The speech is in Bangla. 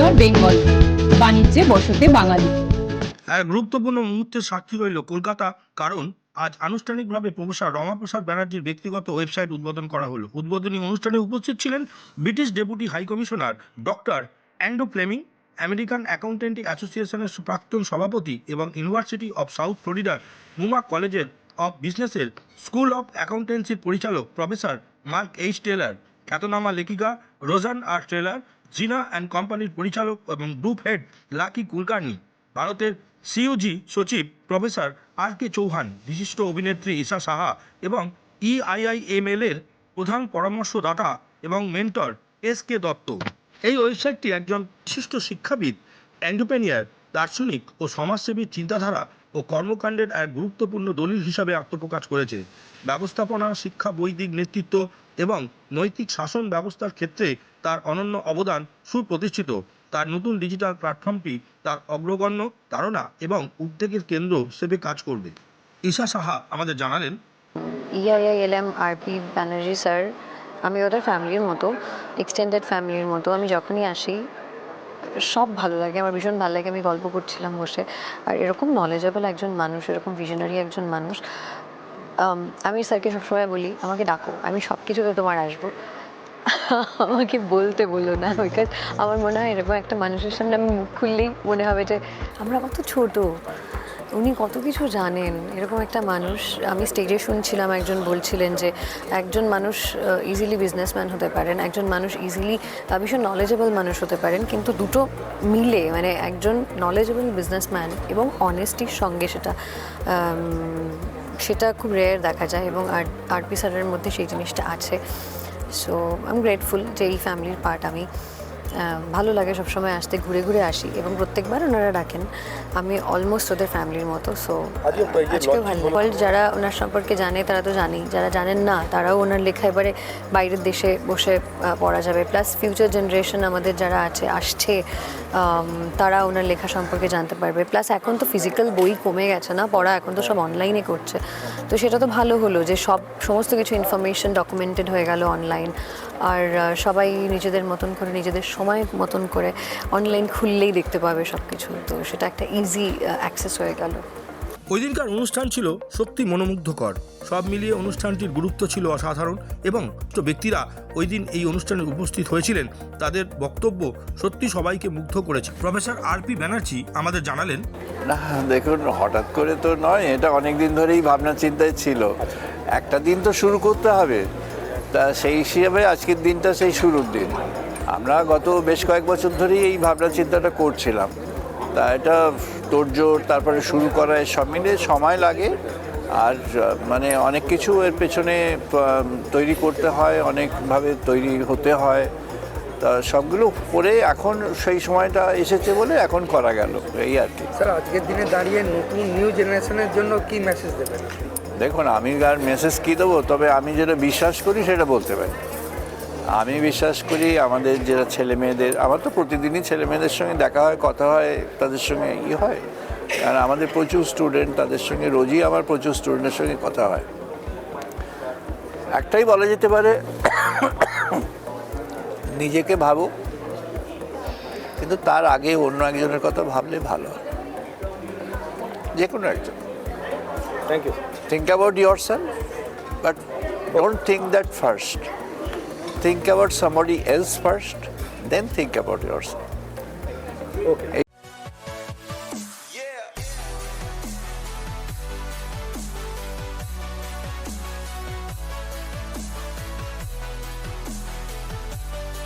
ইয়র বেঙ্গল। বাণিজ্যে বসতে বাঙালি। এক গুরুত্বপূর্ণ মুহূর্তের সাক্ষী রইল কলকাতা, কারণ আজ আনুষ্ঠানিকভাবে প্রফেসর রমাপ্রসাদ ব্যানার্জির ব্যক্তিগত ওয়েবসাইট উদ্বোধন করা হলো। উদ্বোধনী অনুষ্ঠানে উপস্থিত ছিলেন British deputy high commissioner doctor Andrew Fleming, American accountancy অ্যাসোসিয়েশনের প্রাক্তন সভাপতি এবং ইউনিভার্সিটি অব সাউথ ফ্লোরিডার মুমা কলেজের অফ বিজনেসের স্কুল অফ অ্যাকাউন্টেন্সির পরিচালক প্রফেসর মার্ক এইচ টেলার, খ্যাতনামা লেখিকা রোজান আর টেলার জিনা অ্যান্ড কোম্পানির পরিচালক এবং গ্রুপ হেড লাকি কুলকার্নি। ভারতের সিইউজি সচিব প্রফেসর আর কে চৌহান, বিশিষ্ট অভিনেত্রী ঈশা সাহা এবং ইআইআইএমএল এর প্রধান পরামর্শদাতা এবং মেন্টর এস কে দত্ত। এই ওয়েবসাইটটি একজন বিশিষ্ট শিক্ষাবিদ অ্যান্ডোপেনিয়ার দার্শনিক ও সমাজসেবীর চিন্তাধারা ও কর্মকাণ্ডের এক গুরুত্বপূর্ণ দলিল হিসাবে আত্মপ্রকাশ করেছে। ব্যবস্থাপনা, শিক্ষা, বৈদিক নেতৃত্ব এবং নৈতিক শাসন ব্যবস্থার ক্ষেত্রে তার অনন্য অবদান সুপ্রতিষ্ঠিত। তার নতুন ডিজিটাল প্ল্যাটফর্মটি তার অগ্রগণ্য ধারণা এবং উদ্বেগের কেন্দ্র হিসেবে কাজ করবে। ঈশা সাহা আমাদের জানালেন ইআইআইএলএম আরপি ব্যানার্জি স্যার, আমি ওদের ফ্যামিলির মতো এক্সটেন্ডেড ফ্যামিলির মতো, আমি যখনই আসি, সব ভালো লাগে, আমার ভীষণ ভালো লাগে, আমি গল্প করছিলাম বসে। আর এরকম নলেজেবল একজন মানুষ, এরকম ভিশনারি একজন মানুষ আম, আমি স্যারকে সবসময় বলি আমাকে ডাকো আমি সব কিছুতে তোমার আসব। আমাকে বলতে বলো না বিকজ আমার মনে হয় এরকম একটা মানুষের সামনে আমি মুখ খুললেই মনে হবে যে আমরা কত ছোট উনি কত কিছু জানেন। এরকম একটা মানুষ আমি স্টেজে শুনছিলাম একজন বলছিলেন যে একজন মানুষ ইজিলি বিজনেসম্যান হতে পারেন একজন মানুষ ইজিলি ভীষণ নলেজেবল মানুষ হতে পারেন কিন্তু দুটো মিলে মানে একজন নলেজেবল বিজনেসম্যান এবং অনেস্টির সঙ্গে সেটা আম, সেটা খুব রেয়ার দেখা যায় এবং আর স্যারের মধ্যে সেই জিনিসটা আছে। সো আই এম গ্রেটফুল যে এই ফ্যামিলির পার্ট আমি ভালো লাগে সবসময় আসতে ঘুরে ঘুরে আসি এবং প্রত্যেকবার ওনারা ডাকেন। আমি অলমোস্ট ওদের ফ্যামিলির মতো সো আজকেও ভালো। ওয়ার্ল্ড যারা ওনার সম্পর্কে জানে তারা তো জানেই। যারা জানেন না তারাও ওনার লেখা এবারে বাইরের দেশে বসে পড়া যাবে। প্লাস ফিউচার জেনারেশন আমাদের যারা আছে আসছে তারা ওনার লেখা সম্পর্কে জানতে পারবে। প্লাস এখন তো ফিজিক্যাল বই কমে গেছে না পড়া এখন তো সব অনলাইনে করছে। তো সেটা তো ভালো হলো যে সব সমস্ত কিছু ইনফরমেশন ডকুমেন্টেড হয়ে গেল অনলাইন আর সবাই নিজেদের মতন করে নিজেদের সময় মতন করে অনলাইন খুললেই দেখতে পাবে সব কিছু তো সেটা একটা ইজি অ্যাক্সেস হয়ে গেল। ওই দিনকার অনুষ্ঠান ছিল সত্যি মনোমুগ্ধকর। সব মিলিয়ে অনুষ্ঠানটির গুরুত্ব ছিল অসাধারণ এবং তো ব্যক্তিরা ওই দিন এই অনুষ্ঠানে উপস্থিত হয়েছিলেন তাদের বক্তব্য সত্যি সবাইকে মুগ্ধ করেছে। প্রফেসর আর পি ব্যানার্জি আমাদের জানালেন না দেখুন হঠাৎ করে তো নয় এটা অনেক দিন ধরেই ভাবনা চিন্তায় ছিল। একটা দিন তো শুরু করতে হবে। তা সেই হিসাবে আজকের দিনটা সেই শুরুর দিন। আমরা গত বেশ কয়েক বছর ধরেই এই ভাবনা চিন্তাটা করছিলাম। তা এটা তোড়জোড়, তারপরে শুরু করা এর সব মিলে সময় লাগে। আর মানে অনেক কিছু এর পেছনে তৈরি করতে হয়, অনেকভাবে তৈরি হতে হয়। তা সবগুলো করে এখন সেই সময়টা এসেছে বলে এখন করা গেল, এই আর কি। স্যার, আজকের দিনে দাঁড়িয়ে নতুন নিউ জেনারেশনের জন্য কি মেসেজ দেবেন? দেখুন, আমি আর মেসেজ কী দেবো, তবে আমি যেটা বিশ্বাস করি সেটা বলতে পারি। আমি বিশ্বাস করি আমাদের যারা ছেলে মেয়েদের, আমার তো প্রতিদিনই ছেলে মেয়েদের সঙ্গে দেখা হয়, কথা হয়, তাদের সঙ্গে ই হয়। আর আমাদের প্রচুর স্টুডেন্ট তাদের সঙ্গে রোজই আমার প্রচুর স্টুডেন্টের সঙ্গে কথা হয়। একটাই বলা যেতে পারে, নিজেকে ভাবো, কিন্তু তার আগে অন্য একজনের কথা ভাবলে ভালো হয়। যে কোনো একজন। Thank you. Think about yourself, but don't think that first. Think about somebody else first, then think about yourself. Okay.